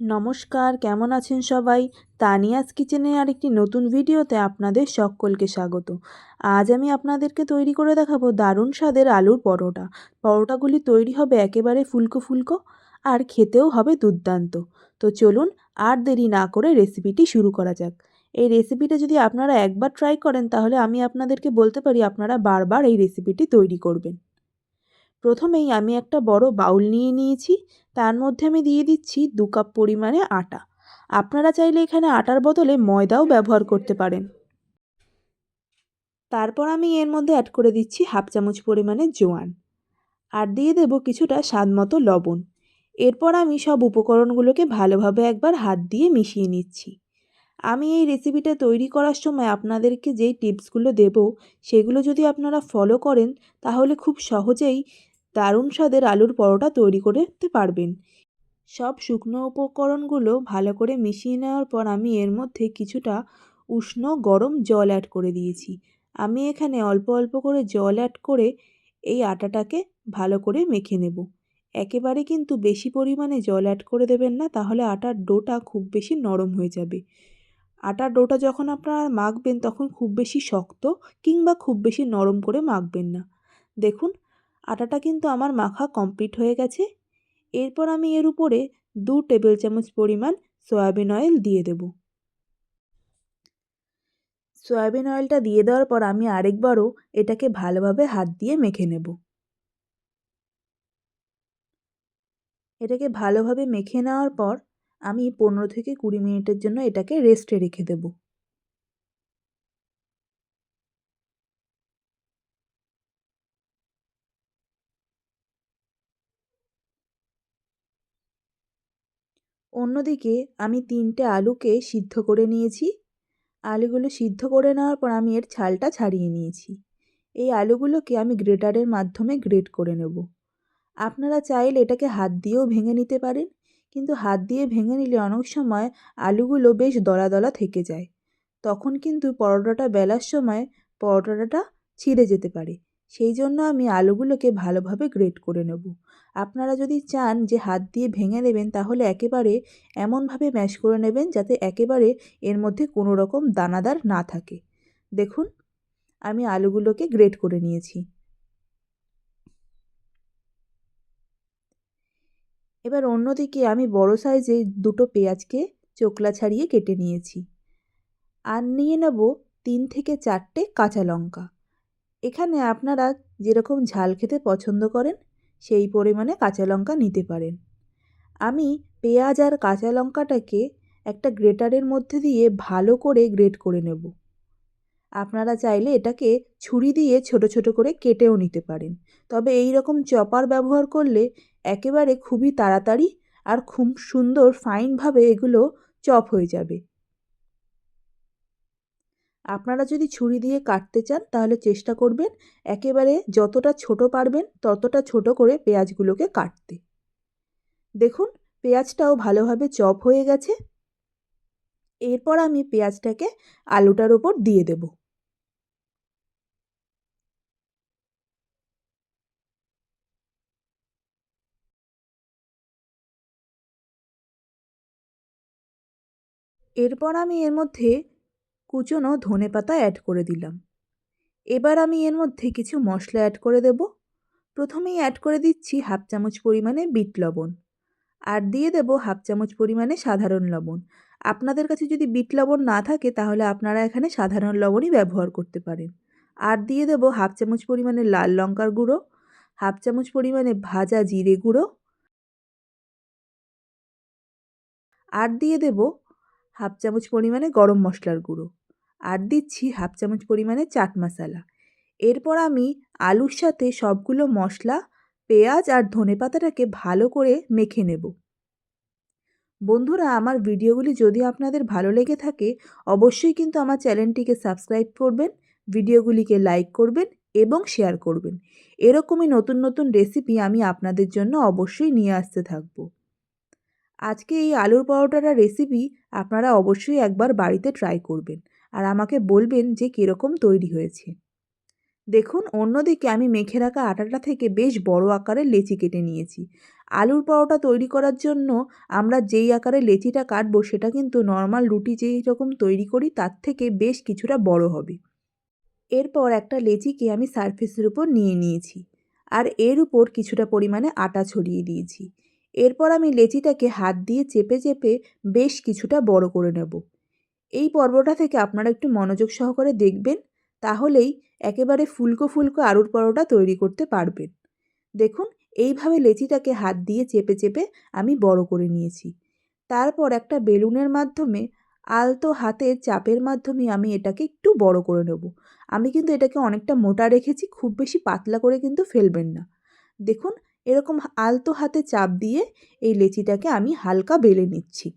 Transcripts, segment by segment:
নমস্কার, কেমন আছেন সবাই? তানিয়াস কিচেনে আরেকটি নতুন ভিডিওতে আপনাদের সকলকে স্বাগত। আজ আমি আপনাদেরকে তৈরি করে দেখাবো দারুণ স্বাদের আলুর পরোটা। পরোটাগুলি তৈরি হবে একেবারে ফুলকো ফুলকো আর খেতেও হবে দুর্দান্ত। তো চলুন আর দেরি না করে রেসিপিটি শুরু করা যাক। এই রেসিপিটা যদি আপনারা একবার ট্রাই করেন, তাহলে আমি আপনাদেরকে বলতে পারি আপনারা বারবার এই রেসিপিটি তৈরি করবেন। প্রথমেই আমি একটা বড় বাউল নিয়ে নিয়েছি, তার মধ্যে আমি দিয়ে দিচ্ছি দু কাপ পরিমাণে আটা। আপনারা চাইলে এখানে আটার বদলে ময়দাও ব্যবহার করতে পারেন। তারপর আমি এর মধ্যে অ্যাড করে দিচ্ছি হাফ চামচ পরিমাণে জোয়ান। আর দিয়ে দেব কিছুটা স্বাদ মতো লবণ। এরপর আমি সব উপকরণগুলোকে ভালোভাবে একবার হাত দিয়ে মিশিয়ে নিচ্ছি। আমি এই রেসিপিটা তৈরি করার সময় আপনাদেরকে যেই টিপসগুলো দেব, সেগুলো যদি আপনারা ফলো করেন, তাহলে খুব সহজেই দারুণ স্বাদের আলুর পরোটা তৈরি করতে পারবেন। সব শুকনো উপকরণগুলো ভালো করে মিশিয়ে নেওয়ার পর আমি এর মধ্যে কিছুটা উষ্ণ গরম জল অ্যাড করে দিয়েছি। আমি এখানে অল্প অল্প করে জল অ্যাড করে এই আটাটাকে ভালো করে মেখে নেব। একেবারে কিন্তু বেশি পরিমাণে জল অ্যাড করে দেবেন না, তাহলে আটার ডোটা খুব বেশি নরম হয়ে যাবে। আটার ডোটা যখন আপনারা মাখবেন তখন খুব বেশি শক্ত কিংবা খুব বেশি নরম করে মাখবেন না। দেখুন আটাটা কিন্তু আমার মাখা কমপ্লিট হয়ে গেছে। এরপর আমি এর উপরে দু টেবিল চামচ পরিমাণ সয়াবিন অয়েল দিয়ে দেব। সয়াবিন অয়েলটা দিয়ে দেওয়ার পর আমি আরেকবারও এটাকে ভালোভাবে হাত দিয়ে মেখে নেব। এটাকে ভালোভাবে মেখে নেওয়ার পর আমি পনেরো থেকে কুড়ি মিনিটের জন্য এটাকে রেস্টে রেখে দেবো। অন্যদিকে আমি তিনটে আলুকে সিদ্ধ করে নিয়েছি। আলুগুলো সিদ্ধ করে নেওয়ার পর আমি এর ছালটা ছাড়িয়ে নিয়েছি। এই আলুগুলোকে আমি গ্রেটারের মাধ্যমে গ্রেট করে নেব। আপনারা চাইলে এটাকে হাত দিয়েও ভেঙে নিতে পারেন, কিন্তু হাত দিয়ে ভেঙে নিলে অনেক সময় আলুগুলো বেশ দলা দলা থেকে যায়। তখন কিন্তু পরোটাটা বেলার সময় পরোটাটা ছিঁড়ে যেতে পারে। সেই জন্য আমি আলুগুলোকে ভালোভাবে গ্রেট করে নেব। আপনারা যদি চান যে হাত দিয়ে ভেঙে নেবেন, তাহলে একেবারে এমনভাবে ম্যাশ করে নেবেন যাতে একেবারে এর মধ্যে কোনো রকম দানাদার না থাকে। দেখুন, আমি আলুগুলোকে গ্রেট করে নিয়েছি। এবার অন্যদিকে আমি বড় সাইজে দুটো পেঁয়াজকে চোকলা ছাড়িয়ে কেটে নিয়েছি। আর নিয়ে নেব তিন থেকে চারটে কাঁচা লঙ্কা। এখানে আপনারা যেরকম ঝাল খেতে পছন্দ করেন, সেই পরিমাণে কাঁচা লঙ্কা নিতে পারেন। আমি পেঁয়াজ আর কাঁচা লঙ্কাটাকে একটা গ্রেটারের মধ্যে দিয়ে ভালো করে গ্রেট করে নেব। আপনারা চাইলে এটাকে ছুরি দিয়ে ছোট ছোট করে কেটেও নিতে পারেন। তবে এই রকম চপার ব্যবহার করলে একেবারে খুবই তাড়াতাড়ি আর খুব সুন্দর ফাইনভাবে এগুলো চপ হয়ে যাবে। আপনারা যদি ছুরি দিয়ে কাটতে চান, তাহলে চেষ্টা করবেন একেবারে যতটা ছোট পারবেন, ততটা ছোট করে পেঁয়াজগুলোকে কাটতে। দেখুন, পেঁয়াজটাও ভালোভাবে চপ হয়ে গেছে। এরপর আমি পেঁয়াজটাকে আলুটার ওপর দিয়ে দেব। এরপর আমি এর মধ্যে কুচনো ধনে পাতা অ্যাড করে দিলাম। এবার আমি এর মধ্যে কিছু মশলা অ্যাড করে দেব। প্রথমেই অ্যাড করে দিচ্ছি হাফ চামচ পরিমাণে বিট লবণ। আর দিয়ে দেব হাফ চামচ পরিমাণে সাধারণ লবণ। আপনাদের কাছে যদি বিট লবণ না থাকে, তাহলে আপনারা এখানে সাধারণ লবণই ব্যবহার করতে পারেন। আর দিয়ে দেব হাফ চামচ পরিমাণে লাল লঙ্কার গুঁড়ো হাফ চামচ পরিমাণে ভাজা জিরে গুঁড়ো। আর দিয়ে দেব হাফ চামচ পরিমাণে গরম মশলার গুঁড়ো। আর দিচ্ছি হাফ চামচ পরিমাণে চাট মশলা। এরপর আমি আলুর সাথে সবগুলো মশলা, পেঁয়াজ আর ধনে পাতাটাকে ভালো করে মেখে নেব। বন্ধুরা, আমার ভিডিওগুলি যদি আপনাদের ভালো লেগে থাকে, অবশ্যই কিন্তু আমার চ্যানেলটিকে সাবস্ক্রাইব করবেন, ভিডিওগুলিকে লাইক করবেন এবং শেয়ার করবেন। এরকমই নতুন নতুন রেসিপি আমি আপনাদের জন্য অবশ্যই নিয়ে আসতে থাকব। আজকে এই আলুর পরোটাটা রেসিপি আপনারা অবশ্যই একবার বাড়িতে ট্রাই করবেন। আর আমাকে বলবেন যে কীরকম তৈরি হয়েছে। দেখুন, অন্যদিকে আমি মেখে রাখা আটাটা থেকে বেশ বড় আকারের লেচি কেটে নিয়েছি। আলুর পরোটা তৈরি করার জন্য আমরা যেই আকারে লেচিটা কাটবো সেটা কিন্তু নর্মাল রুটি যেই রকম তৈরি করি তার থেকে বেশ কিছুটা বড় হবে। এরপর একটা লেচিকে আমি সারফেসের উপর নিয়ে নিয়েছি আর এর উপর কিছুটা পরিমাণে আটা ছড়িয়ে দিয়েছি। এরপর আমি লেচিটাকে হাত দিয়ে চেপে চেপে বেশ কিছুটা বড় করে নেব। এই পর্বটা থেকে আপনারা একটু মনোযোগ সহকারে দেখবেন, তাহলেই একেবারে ফুলকো ফুলকো আলুর পরোটা তৈরি করতে পারবেন। দেখুন, এইভাবে লেচিটাকে হাত দিয়ে চেপে চেপে আমি বড় করে নিয়েছি। তারপর একটা বেলুনের মাধ্যমে, আলতো হাতের চাপের মাধ্যমে আমি এটাকে একটু বড় করে নেব। আমি কিন্তু এটাকে অনেকটা মোটা রেখেছি, খুব বেশি পাতলা করে কিন্তু ফেলবেন না। দেখুন, এরকম আলতো হাতে চাপ দিয়ে এই লেচিটাকে আমি হালকা বেলে নিচ্ছি।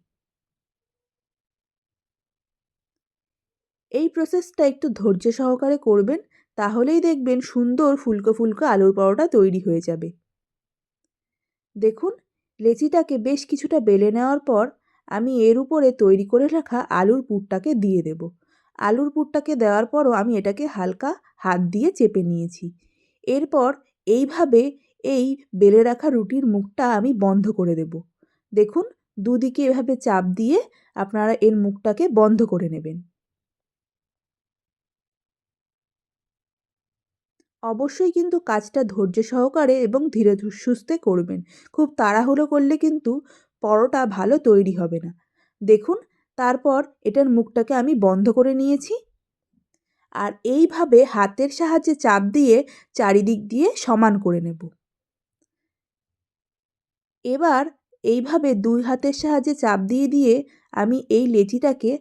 এই প্রসেসটা একটু ধৈর্য সহকারে করবেন, তাহলেই দেখবেন সুন্দর ফুলকো ফুলকো আলুর পরোটা তৈরি হয়ে যাবে। দেখুন, লেচিটাকে বেশ কিছুটা বেলে নেওয়ার পর আমি এর উপরে তৈরি করে রাখা আলুর পুরটাকে দিয়ে দেব। আলুর পুরটাকে দেওয়ার পরও আমি এটাকে হালকা হাত দিয়ে চেপে নিয়েছি। এরপর এইভাবে এই বেলে রাখা রুটির মুখটা আমি বন্ধ করে দেব। দেখুন, দুদিকে এভাবে চাপ দিয়ে আপনারা এর মুখটাকে বন্ধ করে নেবেন। অবশ্যই কিন্তু কাজটা ধৈর্য সহকারে এবং ধীরে সুস্থে করবেন। খুব তাড়াহুড়ো করলে কিন্তু পরোটা ভালো তৈরি হবে না। দেখুন, তারপর এটার মুখটাকে আমি বন্ধ করে নিয়েছি। আর এইভাবে হাতের সাহায্যে চাপ দিয়ে চারিদিক দিয়ে সমান করে নেব। এবার এইভাবে দুই হাতের সাহায্যে চাপ দিয়ে দিয়ে আমি এই লেচিটাকে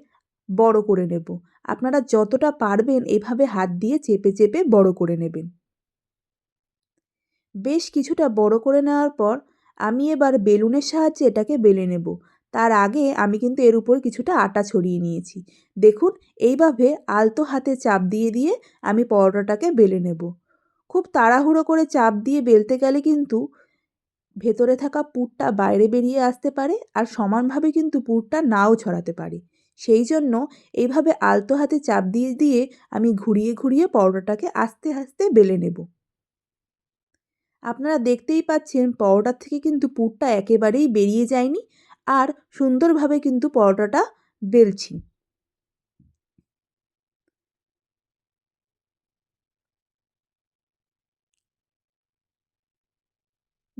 বড় করে নেব। আপনারা যতটা পারবেন এভাবে হাত দিয়ে চেপে চেপে বড় করে নেবেন। বেশ কিছুটা বড় করে নেওয়ার পর আমি এবার বেলুনের সাহায্যে এটাকে বেলে নেব। তার আগে আমি কিন্তু এর উপর কিছুটা আটা ছড়িয়ে নিয়েছি। দেখুন, এইভাবে আলতো হাতে চাপ দিয়ে দিয়ে আমি পরোটাটাকে বেলে নেব। খুব তাড়াহুড়ো করে চাপ দিয়ে বেলতে গেলে কিন্তু ভেতরে থাকা পুরটা বাইরে বেরিয়ে আসতে পারে আর সমানভাবে কিন্তু পুরটা নাও ছড়াতে পারে। সেই জন্য এইভাবে আলতো হাতে চাপ দিয়ে দিয়ে আমি ঘুরিয়ে ঘুরিয়ে পরোটাটাকে আস্তে আস্তে বেলে নেব। আপনারা দেখতেই পাচ্ছেন পরোটার থেকে কিন্তু পুরটা একেবারেই বেরিয়ে যায়নি আর সুন্দরভাবে কিন্তু পরোটাটা বেলছি।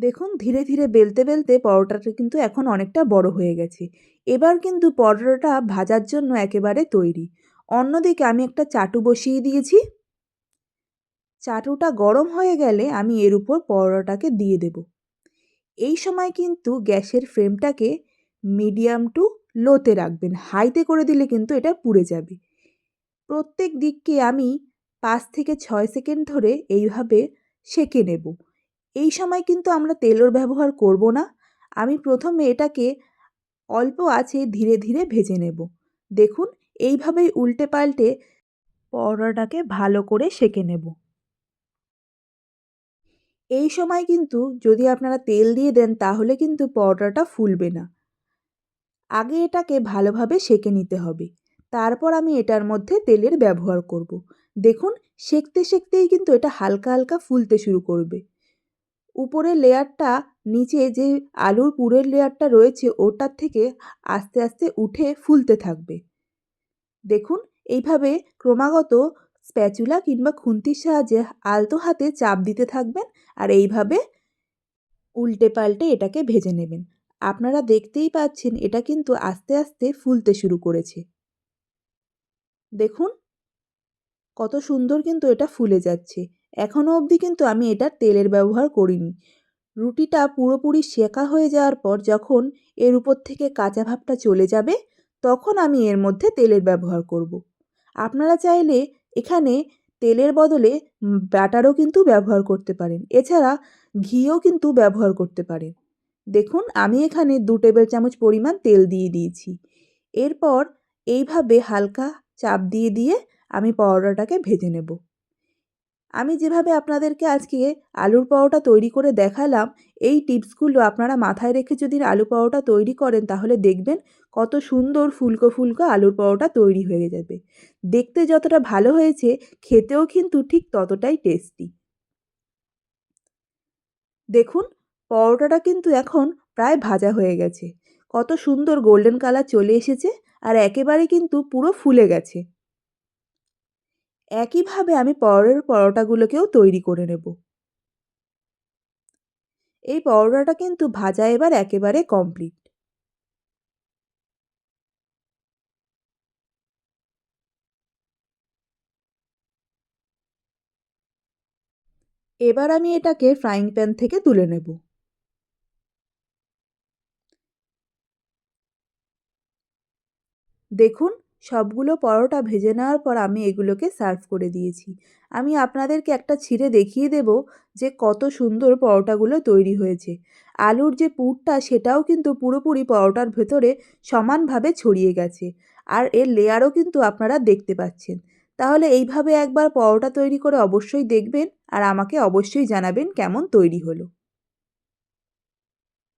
দেখুন, ধীরে ধীরে বেলতে বেলতে পরোটাটা কিন্তু এখন অনেকটা বড় হয়ে গেছে। এবার কিন্তু পরোটাটা ভাজার জন্য একেবারে তৈরি। অন্যদিকে আমি একটা চাটু বসিয়ে দিয়েছি। চাটুটা গরম হয়ে গেলে আমি এর উপর পরোটাটাকে দিয়ে দেব। এই সময় কিন্তু গ্যাসের ফ্লেমটাকে মিডিয়াম টু লোতে রাখবেন। হাইতে করে দিলে কিন্তু এটা পুড়ে যাবে। প্রত্যেক দিককে আমি পাঁচ থেকে ছয় সেকেন্ড ধরে এইভাবে সেঁকে নেব। এই সময় কিন্তু আমরা তেলের ব্যবহার করব না। আমি প্রথমে এটাকে অল্প আছে ধীরে ধীরে ভেজে নেব। দেখুন, এইভাবেই উল্টে পাল্টে পরোটাটাকে ভালো করে সেঁকে নেব। এই সময় কিন্তু যদি আপনারা তেল দিয়ে দেন, তাহলে কিন্তু পরোটাটা ফুলবে না। আগে এটাকে ভালোভাবে সেঁকে নিতে হবে। তারপর আমি এটার মধ্যে তেলের ব্যবহার করব। দেখুন, সেঁকতে সেঁকতেই কিন্তু এটা হালকা হালকা ফুলতে শুরু করবে। উপরের লেয়ারটা নিচে যে আলুর পুরের লেয়ারটা রয়েছে, ওটার থেকে আস্তে আস্তে উঠে ফুলতে থাকবে। দেখুন, এইভাবে ক্রমাগত স্প্যাচুলা কিংবা খুন্তির সাহায্যে আলতো হাতে চাপ দিতে থাকবেন আর এইভাবে উল্টে পাল্টে এটাকে ভেজে নেবেন। আপনারা দেখতেই পাচ্ছেন, এটা কিন্তু আস্তে আস্তে ফুলতে শুরু করেছে। দেখুন, কত সুন্দর কিন্তু এটা ফুলে যাচ্ছে। এখনও অবধি কিন্তু আমি এটা তেলের ব্যবহার করিনি। রুটিটা পুরোপুরি শেখা হয়ে যাওয়ার পর যখন এর উপর থেকে কাঁচা ভাবটা চলে যাবে, তখন আমি এর মধ্যে তেলের ব্যবহার করব। আপনারা চাইলে এখানে তেলের বদলে ব্যাটারও কিন্তু ব্যবহার করতে পারেন। এছাড়া ঘিও কিন্তু ব্যবহার করতে পারেন। দেখুন, আমি এখানে দু টেবিল চামচ পরিমাণ তেল দিয়ে দিয়েছি। এরপর এইভাবে হালকা চাপ দিয়ে দিয়ে আমি পরোটাটাকে ভেজে নেব। আমি যেভাবে আপনাদেরকে আজকে আলুর পরোটা তৈরি করে দেখালাম, এই টিপসগুলো আপনারা মাথায় রেখে যদি আলু পরোটা তৈরি করেন তাহলে দেখবেন কত সুন্দর ফুলকো ফুলকো আলুর পরোটা তৈরি হয়ে যাবে। দেখতে যতটা ভালো হয়েছে, খেতেও কিন্তু ঠিক ততটাই টেস্টি। দেখুন, পরোটাটা কিন্তু এখন প্রায় ভাজা হয়ে গেছে। কত সুন্দর গোল্ডেন কালার চলে এসেছে আর একেবারে কিন্তু পুরো ফুলে গেছে। একইভাবে আমি পরের পরোটাগুলোকেও তৈরি করে নেব। এই পরোটাটা কিন্তু ভাজা এবার একেবারে কমপ্লিট এবার আমি এটাকে ফ্রাইং প্যান থেকে তুলে নেব। দেখুন সবগুলো পরোটা ভেজে নেওয়ার পর আমি এগুলোকে সার্ভ করে দিয়েছি। আমি আপনাদেরকে একটা ছিঁড়ে দেখিয়ে দেব যে কত সুন্দর পরোটাগুলো তৈরি হয়েছে। আলুর যে পুরটা সেটাও কিন্তু পুরোপুরি পরোটার ভেতরে সমানভাবে ছড়িয়ে গেছে আর এর লেয়ারও কিন্তু আপনারা দেখতে পাচ্ছেন। তাহলে এইভাবে একবার পরোটা তৈরি করে অবশ্যই দেখবেন আর আমাকে অবশ্যই জানাবেন কেমন তৈরি হলো।